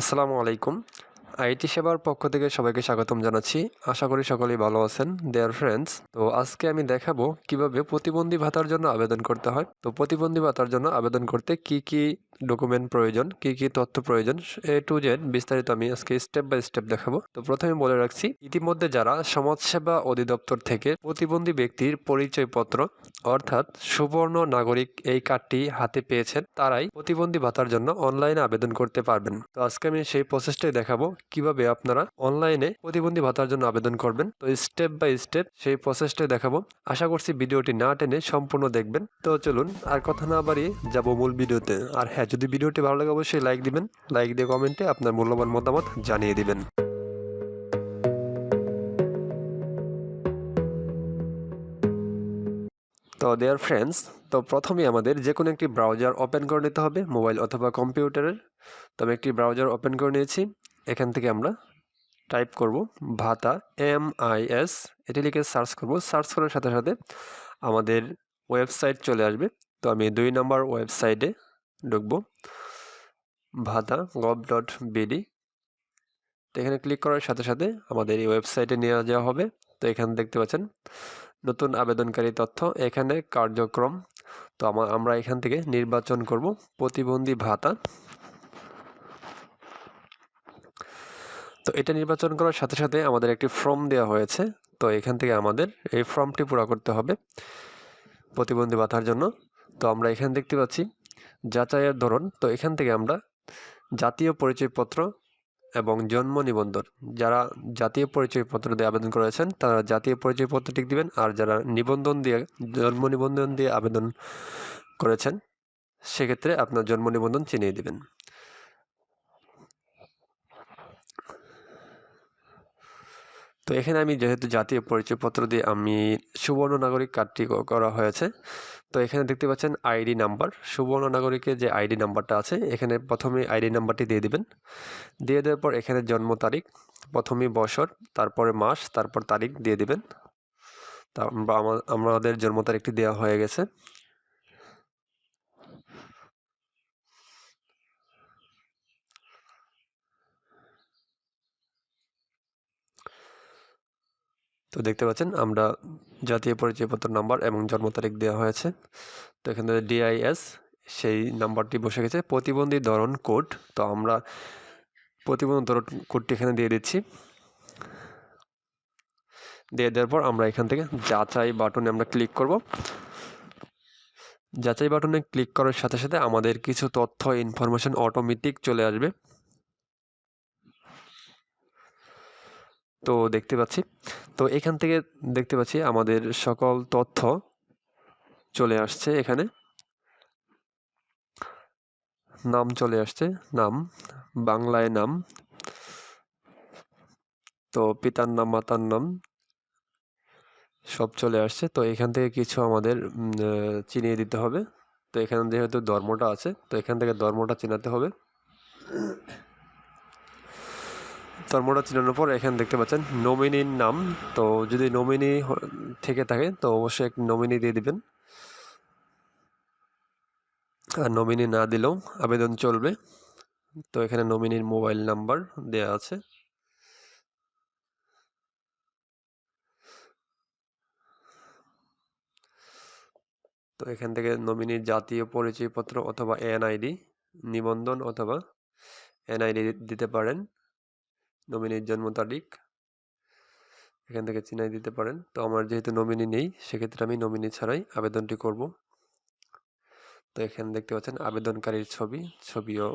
আসসালামু আলাইকুম। আইটি সেবার পক্ষ থেকে সবাইকে স্বাগতম জানাচ্ছি। আশা করি সকলেই ভালো আছেন দেয়ার ফ্রেন্ডস তো আজকে আমি দেখাবো কীভাবে প্রতিবন্ধী ভাতার জন্য আবেদন করতে হয়। তো প্রতিবন্ধী ভাতার জন্য আবেদন করতে কি কি ডকুমেন্ট প্রয়োজন, কি কি তথ্য প্রয়োজন, এ টু জেড বিস্তারিত আমি আজকে স্টেপ বাই স্টেপ দেখাবো। তো প্রথমে বলে রাখছি, ইতিমধ্যে যারা সমাজসেবা অধিদপ্তর থেকে প্রতিবন্ধী ব্যক্তির পরিচয়পত্র, অর্থাৎ সুবর্ণ নাগরিক এই কার্ডটি হাতে পেয়েছেন, তারাই প্রতিবন্ধী ভাতার জন্য অনলাইনে আবেদন করতে পারবেন। তো আজকে আমি সেই প্রসেসটাই দেখাবো কীভাবে আপনারা অনলাইনে প্রতিবন্ধী ভাতার জন্য আবেদন করবেন? তো স্টেপ বাই স্টেপ সেই প্রসেসটাই দেখাবো। আশা করছি ভিডিওটি না টেনে সম্পূর্ণ দেখবেন। তো চলুন, আর কথা না বাড়িয়ে যাব মূল ভিডিওতে। আর হ্যাঁ যদি ভিডিওটি ভালো লাগে অবশ্যই লাইক দিবেন। লাইক দিয়ে কমেন্টে আপনার মূল্যবান মতামত জানিয়ে দিবেন। তো দেয়ার ফ্রেন্ডস তো প্রথমে আমাদের যে কোনো একটি ব্রাউজার ওপেন করে নিতে হবে মোবাইল অথবা কম্পিউটারের তো আমি একটি ব্রাউজার ওপেন করে নিয়েছি। এখান থেকে আমরা টাইপ করব ভাতা এম আই এস এটি লিখে সার্চ করব। সার্চ করার সাথে সাথে আমাদের ওয়েবসাইট চলে আসবে। তো আমি দুই নম্বর ওয়েবসাইটে ঢুকবো। ভাতা গভ ডট বিডি তো এখানে ক্লিক করার সাথে সাথে আমাদের এই ওয়েবসাইটে নিয়ে যাওয়া হবে। তো এখানে দেখতে পাচ্ছেন নতুন আবেদনকারী তথ্য, এখানে কার্যক্রম। তো আমরা এখান থেকে নির্বাচন করব। প্রতিবন্ধী ভাতা তো এটা নির্বাচন করার সাথে সাথে আমাদের একটি ফর্ম দেওয়া হয়েছে। তো এখান থেকে আমাদের এই ফর্মটি পুরো করতে হবে প্রতিবন্ধী ভাতার জন্য। তো আমরা এখানে দেখতে পাচ্ছি যাচাইয়ের ধরন। তো এখান থেকে আমরা জাতীয় পরিচয়পত্র এবং জন্ম নিবন্ধন, যারা জাতীয় পরিচয়পত্র দিয়ে আবেদন করেছেন, তারা জাতীয় পরিচয়পত্রটি দিবেন আর যারা নিবন্ধন দিয়ে, জন্ম নিবন্ধন দিয়ে আবেদন করেছেন, সেক্ষেত্রে আপনার জন্ম নিবন্ধন চিনিয়ে দিবেন। তো এখানে আমি যেহেতু জাতীয় পরিচয়পত্র দিয়ে আমি সুবর্ণ নাগরিক কার্ডটি করা হয়েছে, তো এখানে দেখতে পাচ্ছেন আইডি নাম্বার। সুবর্ণ নাগরিকের যে আইডি নাম্বারটা আছে, এখানে প্রথমে আইডি নাম্বারটি দিয়ে দিবেন। দিয়ে দেওয়ার পর এখানে জন্ম তারিখ, প্রথমে বছর, তারপরে মাস, তারপর তারিখ দিয়ে দিবেন। তা আমাদের জন্ম তারিখটি দেওয়া হয়ে গেছে। তো দেখতে পাচ্ছেন, আমরা জাতীয় পরিচয়পত্র নাম্বার এবং জন্ম তারিখ দেওয়া হয়েছে। তো এখানে ডিআইএস সেই নাম্বারটি বসে গেছে। প্রতিবন্ধী ধরন কোড তো আমরা প্রতিবন্ধী ধরন কোডটি এখানে দিয়ে দিচ্ছি। দিয়ে দেওয়ার পর আমরা এখান থেকে যাচাই বাটনে আমরা ক্লিক করব। যাচাই বাটনে ক্লিক করার সাথে সাথে আমাদের কিছু তথ্য ইনফরমেশন অটোমেটিক চলে আসবে। তো দেখতে পাচ্ছি। তো এখান থেকে দেখতে পাচ্ছি আমাদের সকল তথ্য চলে আসছে এখানে। নাম চলে আসছে, নাম, বাংলায় নাম। তো পিতার নাম, মাতার নাম সব চলে আসছে। তো এখান থেকে কিছু আমাদের চিনিয়ে দিতে হবে। তো এখানে যেহেতু ধর্মটা আছে, তো এখান থেকে ধর্মটা চেনাতে হবে। ধর্মটা চেনানোর পর এখানে দেখতে পাচ্ছেন নমিনির নাম। তো যদি নমিনি থেকে থাকে, তো অবশ্যই এক নমিনি দিয়ে দিবেন। আর নমিনি না দিলেও আবেদন চলবে। তো এখানে নমিনির মোবাইল নাম্বার দেয়া আছে। তো এখান থেকে নমিনির জাতীয় পরিচয়পত্র অথবা এনআইডি, নিবন্ধন অথবা এনআইডি দিতে পারেন। নমিনির জন্ম তারিখ, এখান থেকে চিনাই দিতে পারেন। তো আমার যেহেতু নমিনি নেই, সেক্ষেত্রে আমি নমিনি ছাড়াই আবেদনটি করব। তো এখানে দেখতে পাচ্ছেন আবেদনকারীর ছবি, ছবিও,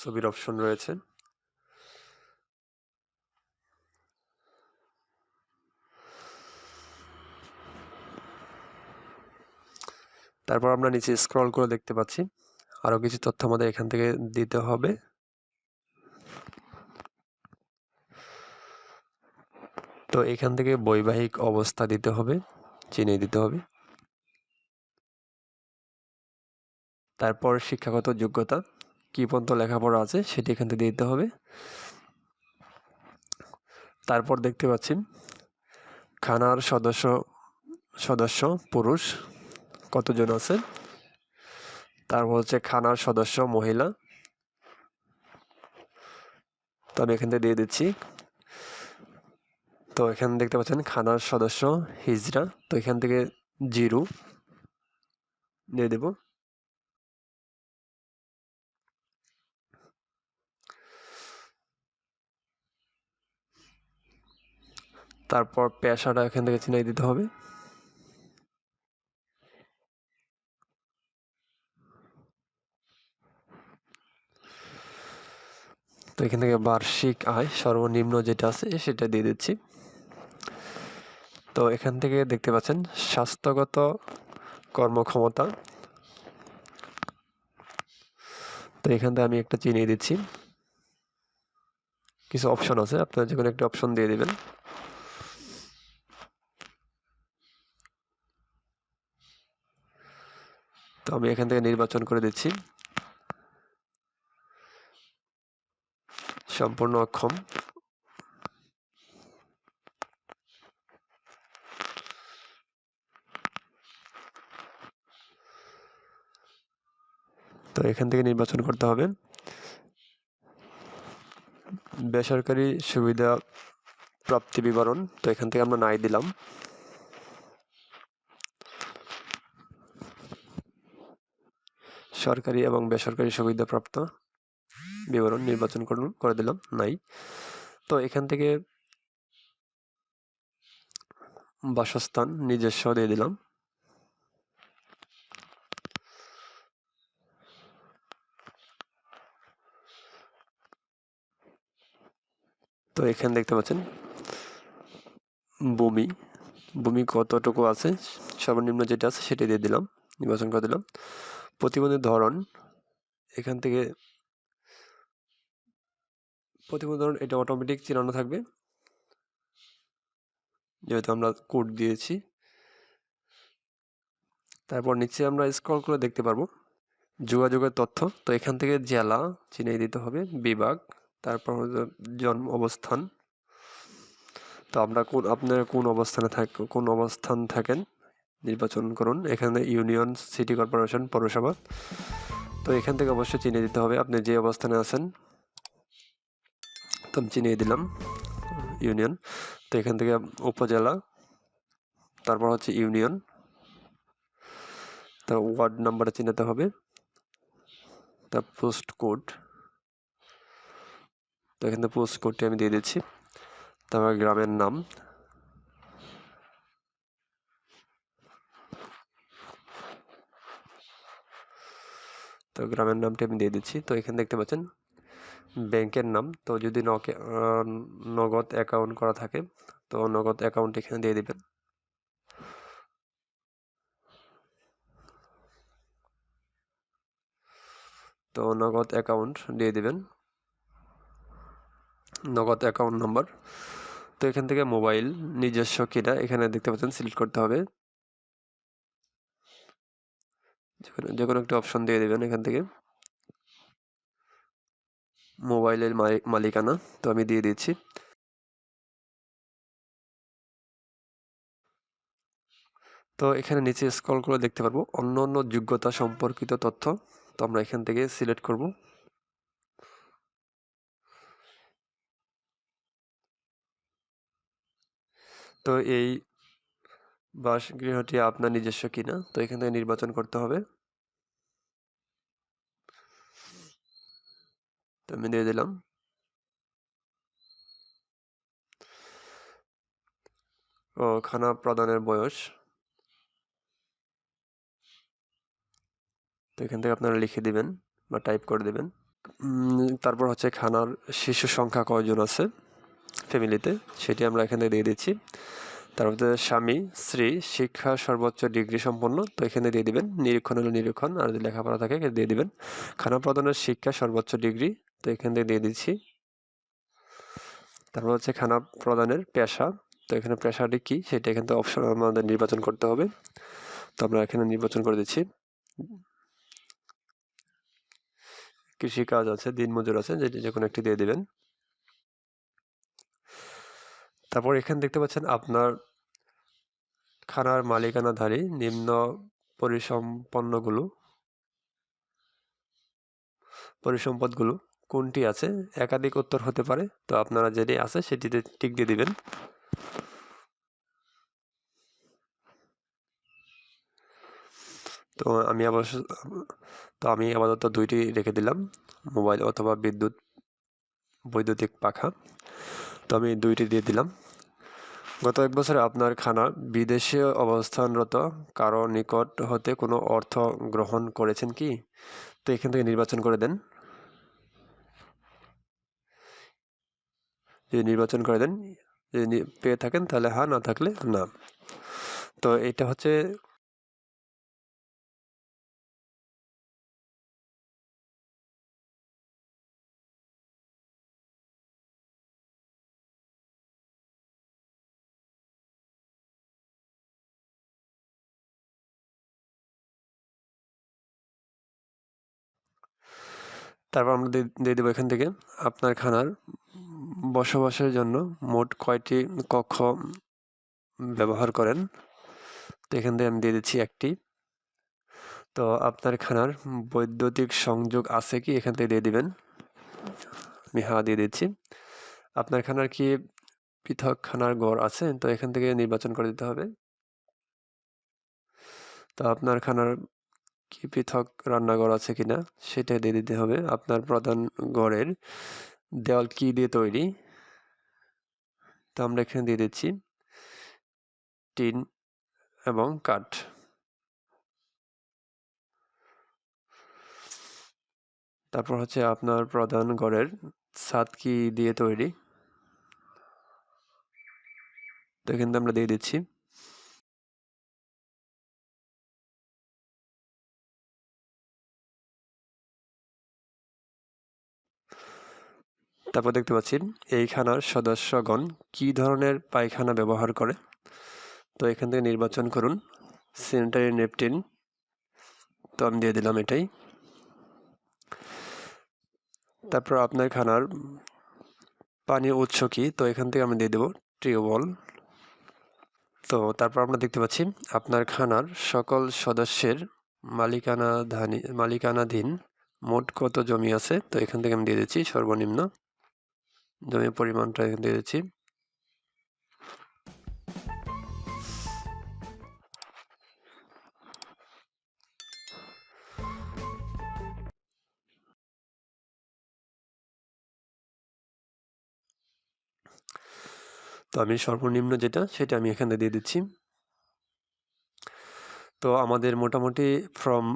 ছবির অপশন রয়েছে। তারপর আমরা নিচে স্ক্রল করে দেখতে পাচ্ছি। আরও কিছু তথ্য আমাদের এখান থেকে দিতে হবে। এখান থেকে বৈবাহিক অবস্থা দিতে হবে, চিনিয়ে দিতে হবে। তারপর শিক্ষাগত যোগ্যতা, কী পর্যন্ত লেখাপড়া আছে সেটি এখান থেকে দিতে হবে। তারপর দেখতে পাচ্ছি খানার সদস্য সদস্য, পুরুষ কতজন আছে? তারপর হচ্ছে খানার সদস্য, মহিলা। তো আমি এখান থেকে দিয়ে দিচ্ছি। তো এখানে দেখতে পাচ্ছেন খানার সদস্য হিজরা। তো এখান থেকে জিরু দিয়ে দেব। তারপর পেশাটা এখান থেকে চিনাই দিতে হবে। তো এখান থেকে বার্ষিক আয় সর্বনিম্ন যেটা আছে সেটা দিয়ে দিচ্ছি। তো এখান থেকে দেখতে পাচ্ছেন স্বাস্থ্যগত কর্মক্ষমতা। তো এখান থেকে আমি একটা চিনিয়ে দিচ্ছি। কিছু অপশন আছে, আপনারা যে কোনো একটা অপশন দিয়ে দিবেন। তো আমি এখান থেকে নির্বাচন করে দিচ্ছি। সম্পূর্ণ অক্ষম। তো এখান থেকে নির্বাচন করতে হবে। বেসরকারি সুবিধা প্রাপ্তি বিবরণ, তো এখান থেকে আমরা নাই দিলাম। সরকারি এবং বেসরকারি সুবিধাপ্রাপ্ত বিবরণ নির্বাচন করুন, করে দিলাম, নাই। তো এখান থেকে বাসস্থান নিজস্ব দিয়ে দিলাম। তো এখানে দেখতে পাচ্ছেন বমি বমি কতটুকু আছে, সর্বনিম্ন যেটা আছে সেটা দিয়ে দিলাম, নির্বাচন করে দিলাম। প্রতিবন্ধীর ধরন, এখান থেকে প্রতিবন্ধী ধরন এটা অটোমেটিক চিনানো থাকবে। যেহেতু আমরা কোড দিয়েছি। তারপর নিচে আমরা স্ক্রল করে দেখতে পারব। যোগাযোগের তথ্য, তো এখান থেকে জেলা চিনিয়ে দিতে হবে, বিভাগ তারপর হলো জন্ম অবস্থান। তো আমরা কোন, আপনারা কোন অবস্থানে থাক, কোন অবস্থান থাকেন? নির্বাচন করুন। এখানে ইউনিয়ন, সিটি কর্পোরেশন, পৌরসভা। তো এখান থেকে অবশ্যই চিনিয়ে দিতে হবে আপনি যে অবস্থানে আছেন। তো আমি চিনিয়ে দিলাম ইউনিয়ন। তো এখান থেকে উপজেলা, তারপর হচ্ছে ইউনিয়ন। তার ওয়ার্ড নাম্বারটা চিনাতে হবে। তার পোস্ট কোড। তো এখান পোস্ট কোডটি আমি দিয়ে দিচ্ছি। তারপর গ্রামের নাম। তো গ্রামের নামটি আমি দিয়ে দিচ্ছি। তো এখানে দেখতে পাচ্ছেন ব্যাংকের নাম। তো যদি নকে নগদ অ্যাকাউন্ট করা থাকে, তো নগদ অ্যাকাউন্ট এখানে দিয়ে দিবেন। তো নগদ অ্যাকাউন্ট দিয়ে দিবেন। নগদ অ্যাকাউন্ট নাম্বার তো এখান থেকে মোবাইল নিজস্ব কিনা এখানে দেখতে পাচ্ছেন সিলেক্ট করতে হবে। যে কোনো একটা অপশন দিয়ে দেবেন এখান থেকে। মোবাইলের মালিকানা, তো আমি দিয়ে দিচ্ছি। তো এখানে নিচে স্ক্রল করে দেখতে পারব। অন্য অন্য যোগ্যতা সম্পর্কিত তথ্য, তো আমরা এখান থেকে সিলেক্ট করব। তো এই বাসগৃহটি আপনার নিজস্ব কিনা? তো এখান থেকে নির্বাচন করতে হবে। তো আমি দিয়ে দিলাম। ও, খানা প্রদানের বয়স। তো এখান থেকে আপনারা লিখে দিবেন বা টাইপ করে দেবেন। তারপর হচ্ছে খানার শিশু সংখ্যা কয়জন আছে? ফ্যামিলিতে, সেটি আমরা এখানে দিয়ে দিচ্ছি। তারপরে স্বামী, স্ত্রী, শিক্ষা, সর্বোচ্চ ডিগ্রি সম্পন্ন, তো এখানে দিয়ে দিবেন। নিরীক্ষণ হলে নিরীক্ষণ, আর যদি লেখাপড়া থাকে দিয়ে দিবেন। খানা প্রদানের শিক্ষা, সর্বোচ্চ ডিগ্রি, তো এখান থেকে দিয়ে দিচ্ছি। তারপর হচ্ছে খানা প্রদানের পেশা, তো এখানে পেশাটি কি? সেটা এখান থেকে অপশন আমাদের নির্বাচন করতে হবে। তো আমরা এখানে নির্বাচন করে দিচ্ছি। কৃষিকাজ আছে, দিনমজুর আছে, যেটি যে কোনো একটি দিয়ে দিবেন। তারপর এখানে দেখতে পাচ্ছেন আপনার খানার মালিকানাধারী নিম্ন পরিসম্পন্নগুলো, পরিসম্পদগুলো কোনটি আছে? একাধিক উত্তর হতে পারে, তো আপনারা যেটি আছে সেটিতে টিক দিয়ে দিবেন। তো আমি অবশ্য তো আমি আপাতত দুইটি রেখে দিলাম, মোবাইল অথবা বিদ্যুৎ, বৈদ্যুতিক পাখা। তো আমি দুইটি দিয়ে দিলাম। গত এক বছরে আপনার খানা বিদেশে অবস্থানরত কারও নিকট হতে কোনো অর্থ গ্রহণ করেছেন কি? তো এখান থেকে নির্বাচন করে দেন। যদি নির্বাচন করে দেন, যদি পেয়ে থাকেন তাহলে হ্যাঁ না থাকলে না। তো এটা হচ্ছে তারপর আমরা দিয়ে দেবো এখান থেকে আপনার খানার বসবাসের জন্য মোট কয়টি কক্ষ ব্যবহার করেন। তো এখান থেকে আমি দিয়ে দিচ্ছি একটি। তো আপনার খানার বৈদ্যুতিক সংযোগ আছে কি? এখান থেকে দিয়ে দিবেন। আমি হ্যাঁ দিয়ে দিচ্ছি। আপনার খানার কি পৃথক খানার গড় আছে? তো এখান থেকে নির্বাচন করে দিতে হবে। তো আপনার খানার কি পৃথক রান্নাঘর আছে কিনা সেটা দিয়ে দিতে হবে। আপনার প্রধান ঘরের দেওয়াল কি দিয়ে তৈরি? তো আমরা এখানে দিয়ে দিচ্ছি। টিন এবং কাঠ। তারপর হচ্ছে আপনার প্রধান ঘরের ছাদ কি দিয়ে তৈরি? তো এখানে আমরা দিয়ে দিচ্ছি। তারপর দেখতে পাচ্ছি এই খানার সদস্যগণ কি ধরনের পায়খানা ব্যবহার করে? তো এখান থেকে নির্বাচন করুন। সেনিটারি নেপটিন তো আমি দিয়ে দিলাম এটাই। তারপর আপনার খানার পানির উৎস কি? তো এখান থেকে আমি দিয়ে দেবো টিউবওয়েল। তো তারপর আমরা দেখতে পাচ্ছি আপনার খানার সকল সদস্যের মালিকানাধানী মালিকানাধীন মোট কত জমি আছে? তো এখান থেকে আমি দিয়ে দিচ্ছি সর্বনিম্ন। জমির পরিমাণটা এখানে দিয়ে দিচ্ছি। তো আমি সর্বনিম্ন যেটা, সেটা আমি এখানে দিয়ে দিচ্ছি। তো আমাদের মোটামুটি ফর্ম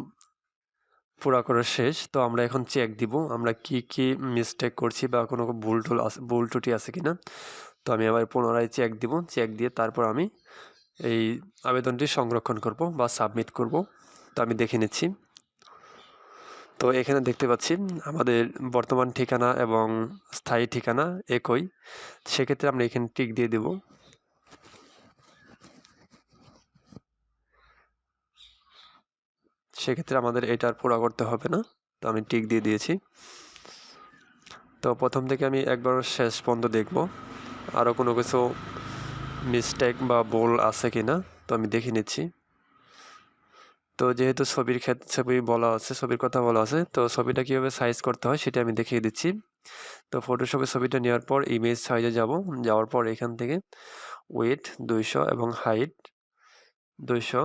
পুরা করা শেষ। তো আমরা এখন চেক দিব, আমরা কি কি মিস্টেক করছি বা কোনো ভুল টুল আছে ভুল ত্রুটি আছে কি না তো আমি আবার পুনরায় চেক দিব চেক দিয়ে তারপর আমি এই আবেদনটি সংরক্ষণ করব বা সাবমিট করব। তো আমি দেখে নিচ্ছি। তো এখানে দেখতে পাচ্ছি, আমাদের বর্তমান ঠিকানা এবং স্থায়ী ঠিকানা একই। সেক্ষেত্রে আমরা এখানে টিক দিয়ে দেব। সেক্ষেত্রে আমাদের এটার পুরা করতে হবে না। তো আমি টিক দিয়ে দিয়েছি। তো প্রথম থেকে আমি একবার শেষ পর্যন্ত দেখব। আরও কোনো কিছু মিস্টেক বা বোল আছে কি না তো আমি দেখে নিচ্ছি। তো যেহেতু ছবির ক্ষেত্রে ছবি বলা আছে, ছবির কথা বলা আছে, তো ছবিটা কীভাবে সাইজ করতে হয় সেটা আমি দেখিয়ে দিচ্ছি। তো ফটোশপে ছবিটা নেওয়ার পর ইমেজ সাইজে যাব। যাওয়ার পর এখান থেকে ওয়েট দুইশো এবং হাইট দুইশো।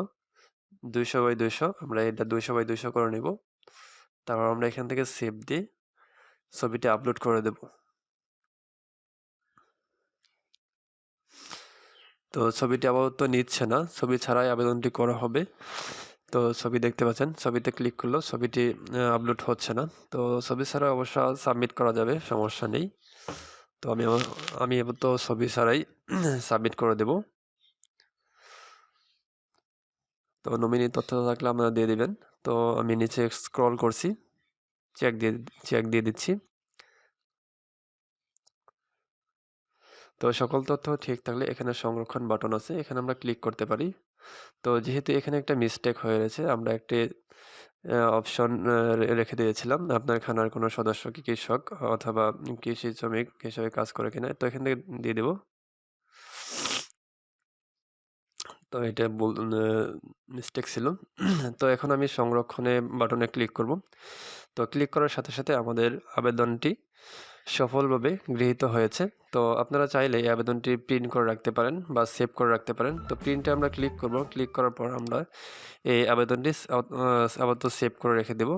দুইশো বাই দুইশো, আমরা এটা দুইশো বাই দুইশো করে নেব। তারপর আমরা এখান থেকে সেভ দিয়ে ছবিটি আপলোড করে দেব। তো ছবিটি আপাতত নিচ্ছে না, ছবি ছাড়াই আবেদনটি করা হবে। তো ছবি দেখতে পাচ্ছেন, ছবিতে ক্লিক করল, ছবিটি আপলোড হচ্ছে না। তো ছবি ছাড়া অবশ্য সাবমিট করা যাবে, সমস্যা নেই। তো আমি আমি এবার তো ছবি ছাড়াই সাবমিট করে দেব। তো নমিনি তথ্য থাকলে আপনারা দিয়ে দিবেন। তো আমি নিচে স্ক্রল করছি চেক দিয়ে চেক দিয়ে দিচ্ছি। তো সকল তথ্য ঠিক থাকলে এখানে সংরক্ষণ বাটন আছে, এখানে আমরা ক্লিক করতে পারি। তো যেহেতু এখানে একটা মিস্টেক হয়ে রয়েছে, আমরা একটি অপশন রেখে দিয়েছিলাম। আপনার খানার কোনো সদস্য কি কৃষক অথবা কৃষি শ্রমিক হিসেবে কাজ করে কিনা, তো এখান থেকে দিয়ে দেব। তো এটা বল মিস্টেক ছিল। তো এখন আমি সংরক্ষণে বাটনে ক্লিক করব। তো ক্লিক করার সাথে সাথে আমাদের আবেদনটি সফলভাবে গৃহীত হয়েছে। তো আপনারা চাইলে এই আবেদনটি প্রিন্ট করে রাখতে পারেন বা সেভ করে রাখতে পারেন। তো প্রিন্টে আমরা ক্লিক করব। ক্লিক করার পর আমরা এই আবেদনটি আপাতত সেভ করে রেখে দেব।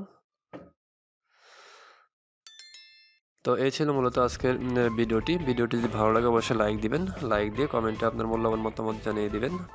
তো এই ছিল মূলত আজকের ভিডিওটি। ভিডিওটি যদি ভালো লাগে অবশ্যই লাইক দিবেন। লাইক দিয়ে কমেন্টে আপনার মূল্যবান মতামত জানিয়ে দিবেন।